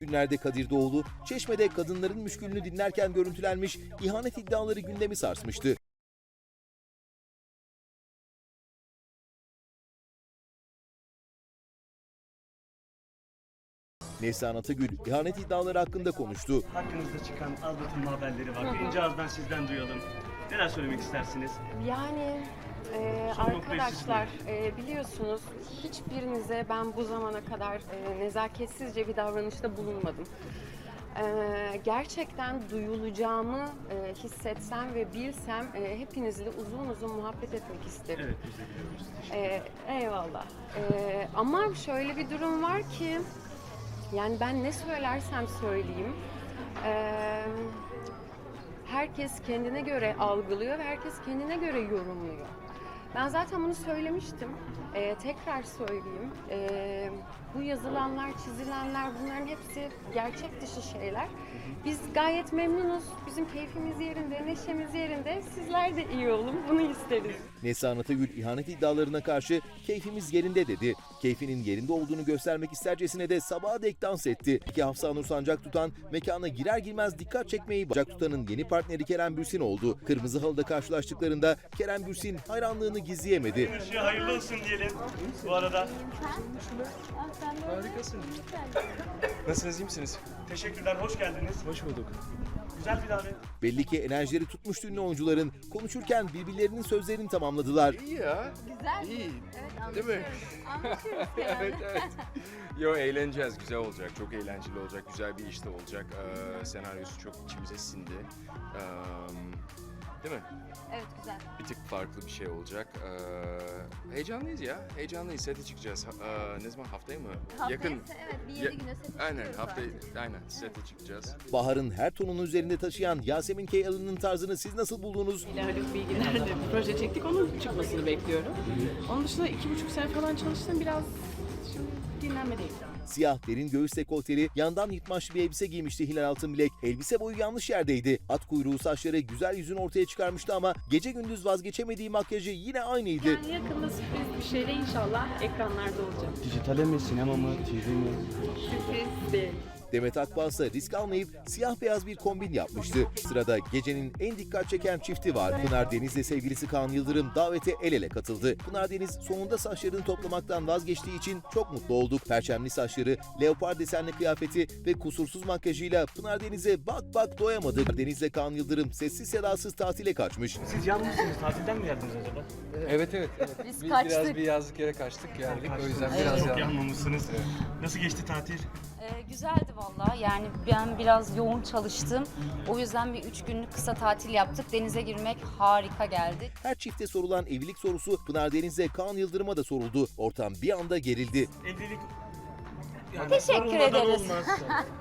Günlerde Kadir Doğulu, Çeşme'de kadınların müşkülünü dinlerken görüntülenmiş ihanet iddiaları gündemi sarsmıştı. Neslihan Atagül ihanet iddiaları hakkında konuştu. Hakkınızda çıkan aldatılma haberleri var. Birinci ağızdan sizden duyalım. Neler söylemek istersiniz? Yani e, noktayı arkadaşlar e, biliyorsunuz hiçbirinize ben bu zamana kadar e, nezaketsizce bir davranışta bulunmadım. E, gerçekten duyulacağımı e, hissetsem ve bilsem e, hepinizle uzun uzun muhabbet etmek isterim. Evet biz de biliyoruz. Ee, eyvallah. Ee, ama şöyle bir durum var ki yani ben ne söylersem söyleyeyim ee, herkes kendine göre algılıyor ve herkes kendine göre yorumluyor. Ben zaten bunu söylemiştim. Ee, tekrar söyleyeyim. Ee, bu yazılanlar, çizilenler bunların hepsi gerçek dışı şeyler. Biz gayet memnunuz. Bizim keyfimiz yerinde, neşemiz yerinde. Sizler de iyi olun. Bunu isteriz. Neslihan Atagül ihanet iddialarına karşı keyfimiz yerinde dedi. Keyfinin yerinde olduğunu göstermek istercesine de sabaha dek dans etti. İki Hafsa Nur Sancak tutan mekana girer girmez dikkat çekmeyi bacak tutanın yeni partneri Kerem Bürsin oldu. Kırmızı halıda karşılaştıklarında Kerem Bürsin hayranlığını gizleyemedi. Hayırlı olsun diyelim bu arada. Harikasın. Nasılsınız, iyi misiniz? Teşekkürler, hoş geldiniz. Hoş bulduk. Güzel bir davet. Belli ki enerjileri tutmuş ünlü oyuncuların konuşurken birbirlerinin sözlerini tamamladılar. İyi ya. Güzel. İyi. Evet Değil mi? anlaşıyoruz. Evet, evet. Yo eğleneceğiz, güzel olacak. Çok eğlenceli olacak, güzel bir işte olacak. Ee, senaryosu çok içimize sindi. Ee, değil mi? Evet güzel. Bir tık farklı bir şey olacak. Ee, heyecanlıyız ya, heyecanlıyız. Sete çıkacağız. Ha- ee, ne zaman haftaya mı? Haftaya Yakın. ise evet bir Ya- yedi güne sete Aynen, çıkıyoruz haftaya, artık. aynen sete çıkacağız. Bahar'ın her tonunu üzerinde taşıyan Yasemin K. Alın'ın tarzını siz nasıl buldunuz? ile Haluk Bilginer'le bir proje çektik. Onun çıkmasını bekliyorum. Onun dışında iki buçuk sene falan çalıştım. Biraz dinlenmedeyim. Siyah derin göğüs dekolteli, yandan yırtmaçlı bir elbise giymişti Hilal Altınbilek. Elbise boyu yanlış yerdeydi. At kuyruğu saçları güzel yüzünü ortaya çıkarmıştı ama gece gündüz vazgeçemediği makyajı yine aynıydı. Yani yakında sürpriz bir şeyle inşallah ekranlarda olacağım. Dijitale mi, sinema mı, TV mi? Sürpriz değil. Demet Akbağ risk almayıp siyah beyaz bir kombin yapmıştı. Sırada gecenin en dikkat çeken çifti var. Pınar Deniz'le sevgilisi Kaan Yıldırım davete el ele katıldı. Pınar Deniz sonunda saçlarını toplamaktan vazgeçtiği için çok mutlu olduk. Perçemli saçları, leopar desenli kıyafeti ve kusursuz makyajıyla Pınar Deniz'e bak bak doyamadı. Deniz'le Kaan Yıldırım sessiz sedasız tatile kaçmış. Siz yalnızsınız, tatilden mi geldiniz acaba? Evet evet. evet. Biz Bir- kaçtık. Biraz bir yazlık yere kaçtık geldik. O yüzden biraz Çok yalnız. yanmamışsınız. Nasıl geçti tatil? Ee, güzeldi valla. Yani ben biraz yoğun çalıştım. O yüzden bir üç günlük kısa tatil yaptık. Denize girmek harika geldi. Her çifte sorulan evlilik sorusu Pınar Deniz'le Kaan Yıldırım'a da soruldu. Ortam bir anda gerildi. Evlilik... Yani Teşekkür ederiz. Olmaz.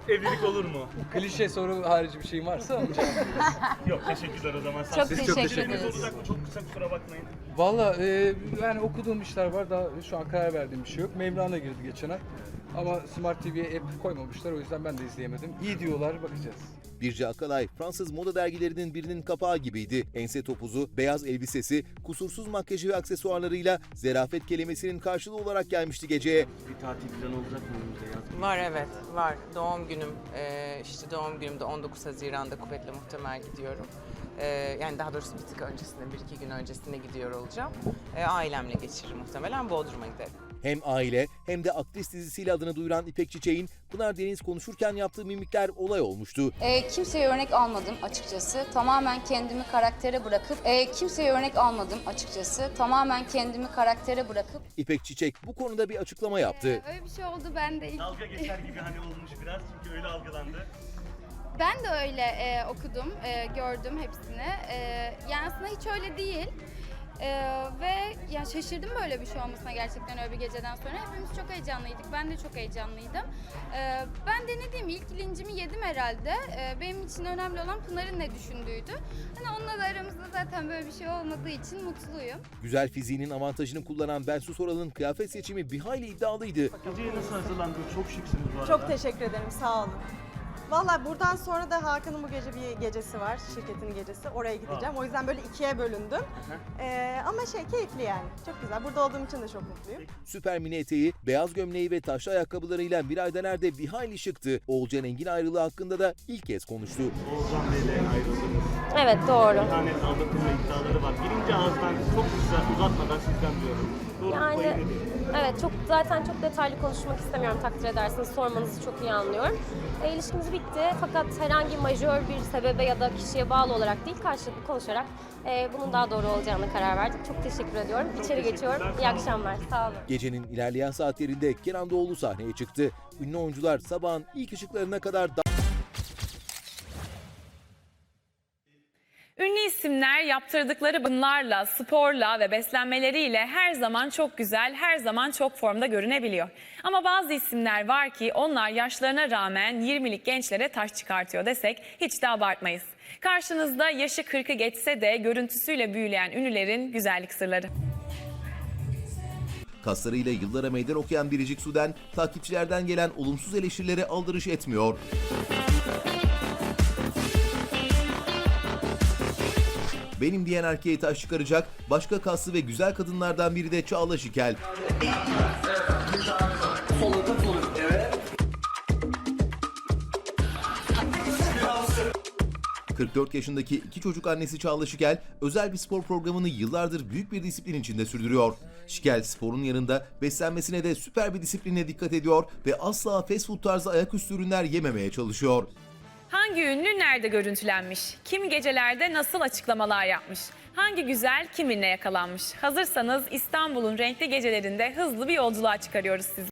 Evlilik olur mu? Klişe soru harici bir şeyin varsa Yok, teşekkürler o zaman. Çok Siz teşekkür Diliniz ederiz. olacak mı? Çok kısa kusura bakmayın. Valla e, yani okuduğum işler var. Daha şu an karar verdiğim bir şey yok. Mevlana girdi geçen ay. Ama Smart TV'ye app koymamışlar. O yüzden ben de izleyemedim. İyi diyorlar. Bakacağız. Birce Akalay, Fransız moda dergilerinin birinin kapağı gibiydi. Ense topuzu, beyaz elbisesi, kusursuz makyajı ve aksesuarlarıyla zerafet kelimesinin karşılığı olarak gelmişti geceye. Bir tatil planı olacak mı önümüzde yaz? Var evet var. Doğum günüm eee, işte doğum günümde 19 Haziran'da kuvvetle muhtemel gidiyorum. Eee, yani daha doğrusu bir tık öncesinde, bir iki gün öncesinde gidiyor olacağım. Eee, ailemle geçiririm muhtemelen Bodrum'a giderim. Hem aile hem de aktris dizisiyle adını duyuran İpek Çiçek'in Pınar Deniz konuşurken yaptığı mimikler olay olmuştu. Ee, kimseye örnek almadım açıkçası. Tamamen kendimi karaktere bırakıp e, kimseye örnek almadım açıkçası. Tamamen kendimi karaktere bırakıp İpek Çiçek bu konuda bir açıklama yaptı. Öyle bir şey oldu ben de ilk Dalga geçer gibi hani olmuş biraz çünkü öyle algılandı. ben de öyle e, okudum, e, gördüm hepsini. E, yani aslında hiç öyle değil. E, ve ya şaşırdım böyle bir şey olmasına gerçekten öyle bir geceden sonra. Hepimiz çok heyecanlıydık. Ben de çok heyecanlıydım. E, ben de ne diyeyim ilk lincimi yedim herhalde. E, benim için önemli olan Pınar'ın ne düşündüğüydü. Hani onunla da aramızda zaten böyle bir şey olmadığı için mutluyum. Güzel fiziğinin avantajını kullanan Bensu Soral'ın kıyafet seçimi bir hayli iddialıydı. Geceye nasıl hazırlandınız? Çok şıksınız bu arada. Çok teşekkür ederim, sağ olun. Valla buradan sonra da Hakan'ın bu gece bir gecesi var, şirketin gecesi. Oraya gideceğim. O yüzden böyle ikiye bölündüm. Ee, ama şey keyifli yani. Çok güzel. Burada olduğum için de çok mutluyum. Süper mini eteği, beyaz gömleği ve taşlı ayakkabılarıyla Miray Dener de bir hayli şıktı. Oğulcan Engin ayrılığı hakkında da ilk kez konuştu. Oğuzhan Bey'le ayrıldınız. Evet doğru. Bir tane aldatılma iddiaları Birinci ağızdan çok kısa uzatmadan sizden duyuyorum. Doğru Yani evet çok zaten çok detaylı konuşmak istemiyorum takdir edersiniz. Sormanızı çok iyi anlıyorum. E, ilişkimiz bitti fakat herhangi majör bir sebebe ya da kişiye bağlı olarak değil karşılıklı konuşarak e, bunun daha doğru olacağına karar verdik. Çok teşekkür ediyorum. İçeri geçiyorum. İyi akşamlar. Sağ olun. Gecenin ilerleyen saatlerinde Kenan Doğulu sahneye çıktı. Ünlü oyuncular sabahın ilk ışıklarına kadar Ünlü isimler yaptırdıkları bakımlarla, sporla ve beslenmeleriyle her zaman çok güzel, her zaman çok formda görünebiliyor. Ama bazı isimler var ki onlar yaşlarına rağmen 20'lik gençlere taş çıkartıyor desek hiç de abartmayız. Karşınızda yaşı 40'ı geçse de görüntüsüyle büyüleyen ünlülerin güzellik sırları. kaslarıyla yıllara meydan okuyan Biricik Suden takipçilerden gelen olumsuz eleştirilere aldırış etmiyor. Benim diyen erkeğe taş çıkaracak başka kaslı ve güzel kadınlardan biri de Çağla Şikel. 44 yaşındaki iki çocuk annesi Çağla Şikel özel bir spor programını yıllardır büyük bir disiplin içinde sürdürüyor. Şikel sporun yanında beslenmesine de süper bir disipline dikkat ediyor ve asla fast food tarzı ayaküstü ürünler yememeye çalışıyor. Hangi ünlü nerede görüntülenmiş? Kim gecelerde nasıl açıklamalar yapmış? Hangi güzel kiminle yakalanmış? Hazırsanız İstanbul'un renkli gecelerinde hızlı bir yolculuğa çıkarıyoruz sizi.